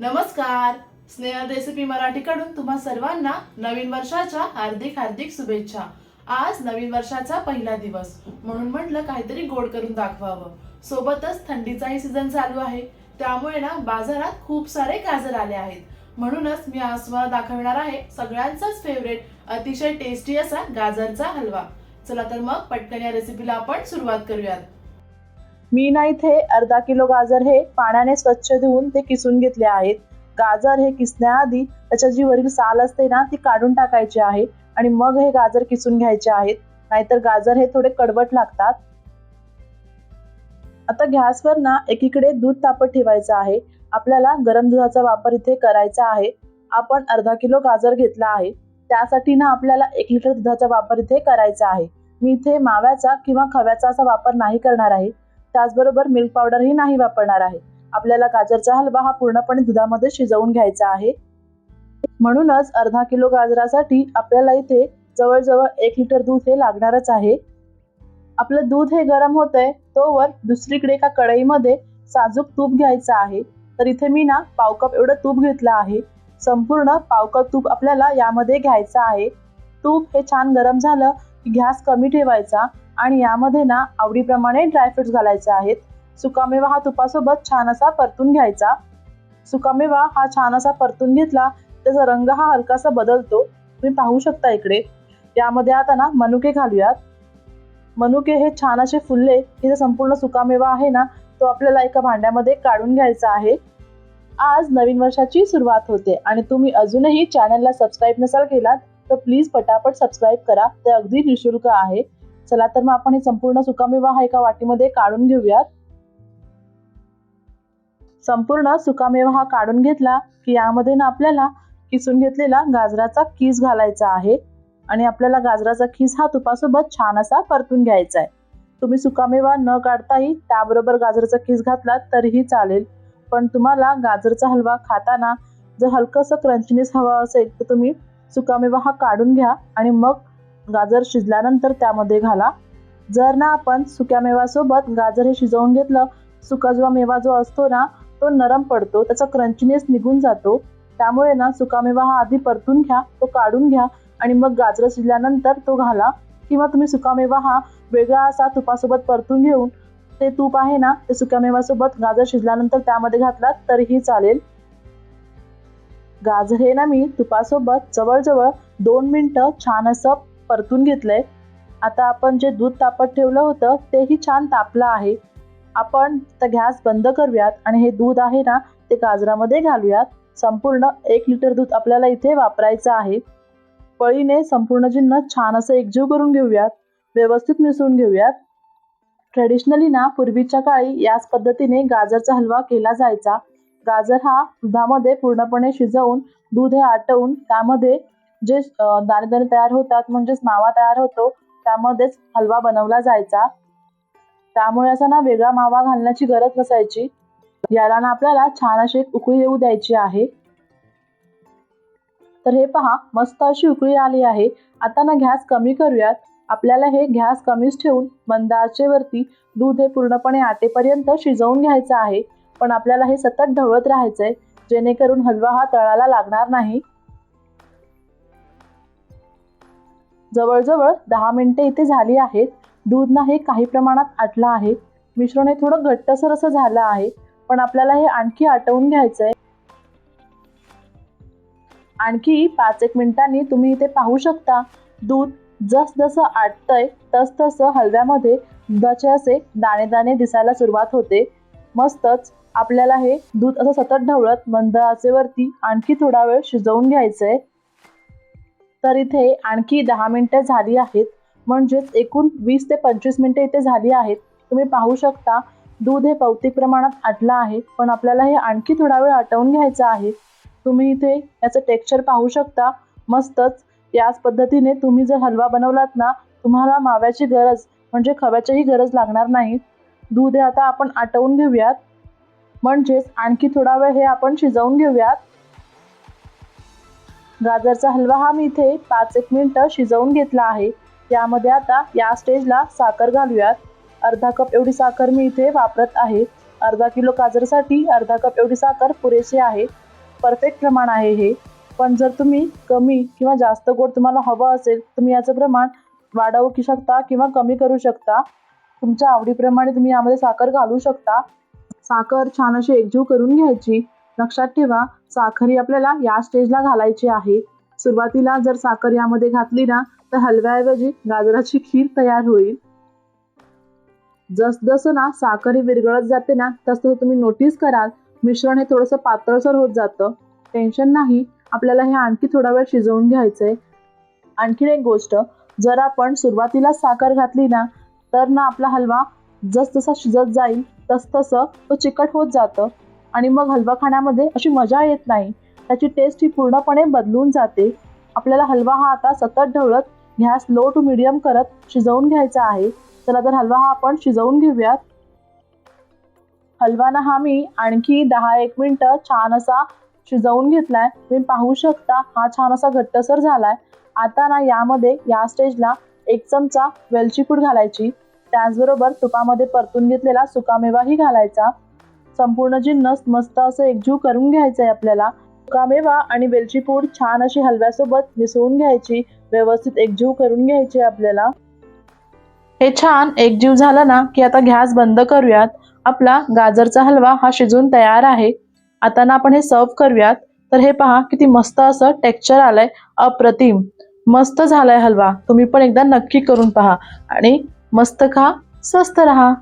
नमस्कार. स्नेहल रेसिपी मराठीकडून तुम्हा सर्वांना नवीन वर्षाच्या हार्दिक हार्दिक शुभेच्छा. आज नवीन वर्षाचा पहिला दिवस. म्हणून म्हटलं काहीतरी गोड करून दाखवावं. सोबतच थंडीचाही सीझन चालू आहे. त्यामुळे ना बाजारात खूप सारे गाजर आले आहेत. म्हणूनच मी आज तुम्हाला दाखवणार आहे सगळ्यांचाच फेवरेट अतिशय टेस्टी असा गाजरचा हलवा. चला तर मग पटकन या रेसिपीला आपण सुरुवात करूयात. मी ना इथे अर्धा किलो गाजर हे पाण्याने स्वच्छ धुवून ते किसून घेतले आहेत. गाजर हे किसण्याआधी त्याच्या जी वरील साल असते ना ती काढून टाकायची आहे आणि मग हे गाजर किसून घ्यायचे आहेत. नाहीतर गाजर हे थोडे कडवट लागतात. आता गॅसवर ना एकीकडे दूध तापत ठेवायचं आहे. आपल्याला गरम दुधाचा वापर इथे करायचा आहे. आपण अर्धा किलो गाजर घेतला आहे. त्यासाठी ना आपल्याला एक लिटर दुधाचा वापर इथे करायचा आहे. मी इथे माव्याचा किंवा खव्याचा असा वापर नाही करणार आहे. त्याचबरोबर मिल्क पावडरही नाही वापरणार आहे. आपल्याला गाजरचा हलवा हा पूर्णपणे दुधामध्ये शिजवून घ्यायचा आहे. म्हणूनच अर्धा किलो गाजरासाठी आपल्याला इथे जवळजवळ एक लिटर दूध हे लागणारच आहे. आपलं दूध हे गरम होतंय तोवर दुसरीकडे एका कढईमध्ये साजूक तूप घ्यायचं आहे. तर इथे मी ना पाव कप एवढं तूप घेतलं आहे. संपूर्ण पाव कप तूप आपल्याला यामध्ये घ्यायचं आहे. तूप हे छान गरम झालं की गॅस कमी ठेवायचा. आणि यामध्ये ना आवडीप्रमाणे ड्रायफ्रुट्स घालायचे आहेत. सुकामेवा हा तुपासोबत छान असा परतून घ्यायचा. सुकामेवा हा छान असा परतून घेतला त्याचा रंग हा हलकासा बदलतो. तुम्ही पाहू शकता इकडे. यामध्ये आता ना मनुके घालूयात. मनुके हे छान असे फुलले की जो संपूर्ण सुकामेवा आहे ना तो आपल्याला एका भांड्यामध्ये काढून घ्यायचा आहे. आज नवीन वर्षाची सुरुवात होते आणि तुम्ही अजूनही चॅनलला सबस्क्राईब नसाल केलात तर प्लीज पटापट सबस्क्राईब करा. ते अगदी निशुल्क आहे. चला तर मग आपण हे संपूर्ण सुकामेवा हा एका वाटीमध्ये काढून घेऊयात. संपूर्ण सुकामेवा हा काढून घेतला की यामध्ये ना आपल्याला किसून घेतलेला गाजराचा किस घालायचा आहे. आणि आपल्याला गाजराचा खीस हा तुपासोबत छान असा परतून घ्यायचा आहे. तुम्ही सुकामेवा न काढताही त्याबरोबर गाजराचा खीस घातला तरीही चालेल. पण तुम्हाला गाजरचा हलवा खाताना जर हलकंसं क्रंचनेस हवा असेल तर तुम्ही सुकामेवा हा काढून घ्या आणि मग गाजर शिजल्यानंतर त्यामध्ये घाला. जर ना आपण सुक्या मेवासोबत गाजर हे शिजवून घेतलं सुका जो मेवा जो असतो ना तो नरम पडतो त्याचा क्रंचनेस निघून जातो. त्यामुळे ना सुकामेवा हा आधी परतून घ्या तो काढून घ्या आणि मग गाजर शिजल्यानंतर तो घाला. किंवा तुम्ही सुकामेवा हा वेगळा असा तुपासोबत परतून घेऊन ते तूप आहे ना ते सुक्यामेवासोबत गाजर शिजल्यानंतर त्यामध्ये घातलात तरीही चालेल. गाजर हे ना मी तुपासोबत जवळजवळ दोन मिनटं छान असं परतून घेतलंय. आता आपण जे दूध तापत ठेवलं होतं तेही छान तापलं आहे. आपण तर गॅस बंद करूयात आणि हे दूध आहे ना ते गाजरामध्ये घालूयात. संपूर्ण एक लिटर दूध आपल्याला इथे वापरायचं आहे. पळीने संपूर्ण जिन्न छान असं एकजीव करून घेऊयात. व्यवस्थित मिसळून घेऊयात. ट्रेडिशनली ना पूर्वीच्या काळी याच पद्धतीने गाजरचा हलवा केला जायचा. गाजर हा दुधामध्ये पूर्णपणे शिजवून दूध हे आटवून त्यामध्ये जे दारदर तयार होतात म्हणजेच मावा तयार होतो त्यामध्येच हलवा बनवला जायचा. त्यामुळे असा ना वेगळा मावा घालण्याची गरज नसायची. याला ना आपल्याला छान अशी एक उकळी येऊ द्यायची आहे. तर हे पहा मस्त अशी उकळी आली आहे. आता ना गॅस कमी करूयात. आपल्याला हे गॅस कमीच ठेवून मंद आचेवरती दूध हे पूर्णपणे आटेपर्यंत शिजवून घ्यायचं आहे. पण आपल्याला हे सतत ढवळत राहायचंय. जेणेकरून हलवा हा तळाला लागणार नाही. जवळजवळ दहा मिनिटे इथे झाली आहेत. दूध ना हे काही प्रमाणात आटलं आहे. मिश्रण हे थोडं घट्टसर असं झालं आहे पण आपल्याला हे आणखी आटवून घ्यायचं आहे आणखी पाच एक मिनिटांनी तुम्ही इथे पाहू शकता दूध जस जसं आटतंय तस तसं हलव्यामध्ये दुधाचे असे दाणे दाणे दिसायला सुरुवात होते. मस्तच आपल्याला हे दूध असं सतत ढवळत मंद आचेवरती आणखी थोडा वेळ शिजवून घ्यायचं आहे तर इथे आणखी दहा मिनटं झाली आहेत. म्हणजेच एकूण वीस ते पंचवीस मिनटं इथे झाली आहेत. तुम्ही पाहू शकता दूध हे भौतिक प्रमाणात आटलं आहे पण आपल्याला हे आणखी थोडा वेळ आटवून घ्यायचं आहे. तुम्ही इथे याचं टेक्स्चर पाहू शकता. मस्तच याच पद्धतीने तुम्ही जर हलवा बनवलात ना तुम्हाला माव्याची गरज म्हणजे खव्याचीही गरज लागणार नाही. दूध हे आता आपण आटवून घेऊयात. म्हणजेच आणखी थोडा वेळ हे आपण शिजवून घेऊयात. गाजरचा हलवा हा मी इथे पाच एक मिनटं शिजवून घेतला आहे. यामध्ये आता या स्टेजला साखर घालूयात. अर्धा कप एवढी साखर मी इथे वापरत आहे. अर्धा किलो गाजरसाठी अर्धा कप एवढी साखर पुरेशी आहे. परफेक्ट प्रमाण आहे हे. पण जर तुम्ही कमी किंवा जास्त गोड तुम्हाला हवं असेल तुम्ही याचं प्रमाण वाढवू की शकता किंवा कमी करू शकता. तुमच्या आवडीप्रमाणे तुम्ही यामध्ये साखर घालू शकता. साखर छान अशी एकजीव करून घ्यायची. लक्षात ठेवा साखर आपल्याला या स्टेजला घालायची आहे. सुरुवातीला जर साखर यामध्ये घातली ना तर हलव्याऐवजी गाजराची खीर तयार होईल. जसजसं ना साखर ही विरघळत जाते ना तसं तुम्ही नोटीस कराल मिश्रण हे थोडंसं पातळसर होत जातं. टेन्शन नाही आपल्याला हे आणखी थोडा वेळ शिजवून घ्यायचंय. आणखीन एक गोष्ट जर आपण सुरुवातीला साखर घातली ना तर ना आपला हलवा जसजसा शिजत जाईल तसतसं तो चिकट होत जातं. आणि मग हलवा खाण्यामध्ये अशी मजा येत नाही. त्याची टेस्ट ही पूर्णपणे बदलून जाते. आपल्याला हलवा हा आता सतत ढवळत गॅस लो टू मिडियम करत शिजवून घ्यायचा आहे. चला तर हलवा हा आपण शिजवून घेऊयात. हलवाना हा मी आणखी दहा एक मिनटं छान असा शिजवून घेतलाय. तुम्ही पाहू शकता हा छान असा घट्टसर झालाय. आता ना यामध्ये या स्टेजला एक चमचा वेलची पूड घालायची. त्याचबरोबर तुपामध्ये परतून घेतलेला सुकामेवाही घालायचा. संपूर्ण जी नस मस्त असं एकजीव करून घ्यायचं आहे आपल्याला सुकामेवा आणि वेलची पूड छान अशी हलव्यासोबत मिसळून घ्यायची व्यवस्थित एकजीव करून घ्यायची आहे आपल्याला. हे छान एकजीव झालं ना की आता गॅस बंद करूयात. आपला गाजरचा हलवा हा शिजून तयार आहे. आता ना आपण हे सर्व करूयात. तर हे पहा किती मस्त असं टेक्स्चर आलंय अप्रतिम. मस्त झालाय हलवा. तुम्ही पण एकदा नक्की करून पहा. आणि मस्त खा स्वस्त रहा.